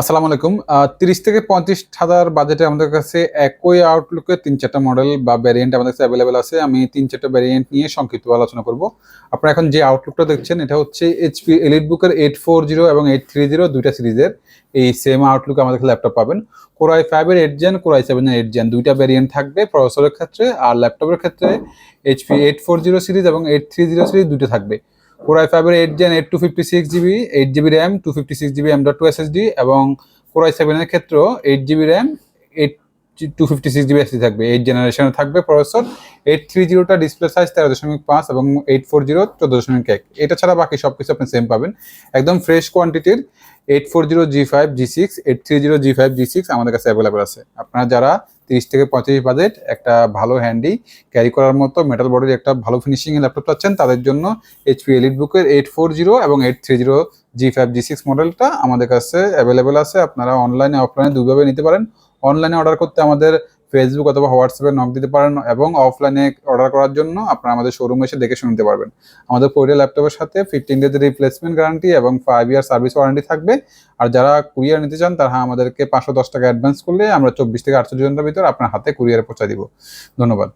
আসসালামু আলাইকুম। তিরিশ থেকে পঁয়ত্রিশ হাজার বাজেটে আমাদের কাছে একই আউটলুকের তিন চারটা মডেল বা ভ্যারিয়েন্ট আমাদের কাছে অ্যাভেলেবেল আছে। আমি তিন চারটা ভ্যারিয়েন্ট নিয়ে সংক্ষিপ্ত আলোচনা করব। আপনারা এখন যে আউটলুকটা দেখছেন, এটা হচ্ছে এইচপি এলিট বুকের এইট ফোর জিরো এবং এইট থ্রি জিরো দুইটা সিরিজের এই সেম আউটলুক আমাদের ল্যাপটপ পাবেন। কোরআই ফাইভের এইট জেন কোরআই সেভেনের এইট জেন দুইটা ভ্যারিয়েন্ট থাকবে প্রসেসরের ক্ষেত্রে আর ল্যাপটপের ক্ষেত্রে HP eight four zero series এবং এইট থ্রি জিরো সিরিজ দুটো থাকবে। কোরআই ফাইভের eight gen eight two fifty six GB eight GB RAM two fifty six GB M dot two S D এবং কোরআই সেভেনের ক্ষেত্রেও eight GB RAM eight two fifty six GB SD থাকবে। Eight জেনারেশনে থাকবে processor eight three জিরোটা display size তেরো দশমিক পাঁচ এবং এইট ফোর জিরো চোদ্দ দশমিক এক। এটা ছাড়া বাকি সব কিছু আপনি সেম পাবেন। একদম fresh কোয়ান্টিটির eight four zero G five G six eight three zero G five G six আমাদের কাছে অ্যাভেলেবেল আছে। আপনারা যারা তিরিশ থেকে পঁয়ত্রিশ বাজেট একটা ভালো হ্যান্ডি ক্যারি করার মতো মেটাল বডির একটা ভালো ফিনিশিং ল্যাপটপ চাচ্ছেন তাদের জন্য এইচপি এলিট বুকের এইট ফোর জিরো এবং eight three zero G five G six মডেলটা আমাদের কাছে অ্যাভেলেবেল আছে। আপনারা অনলাইনে অফলাইনে দুইভাবে নিতে পারেন। অনলাইনে অর্ডার করতে আমাদের ফেসবুক অথবা হোয়াটসঅ্যাপে নক দিতে পারেন এবং অফলাইনে অর্ডার করার জন্য আপনারা আমাদের শোরুমে এসে দেখে শুনতে পারবেন। আমাদের পৈরে ল্যাপটপের সাথে ফিফটিন ডেজের রিপ্লেসমেন্ট গ্যারান্টি এবং ফাইভ ইয়ার সার্ভিস ওয়ারেন্টি থাকবে। আর যারা কুরিয়ার নিতে চান, তারা আমাদেরকে পাঁচশো দশ টাকা অ্যাডভান্স করলে আমরা চব্বিশ থেকে আটচল্লিশ ঘণ্টার ভিতর আপনার হাতে কুরিয়ার পৌঁছে দিব। ধন্যবাদ।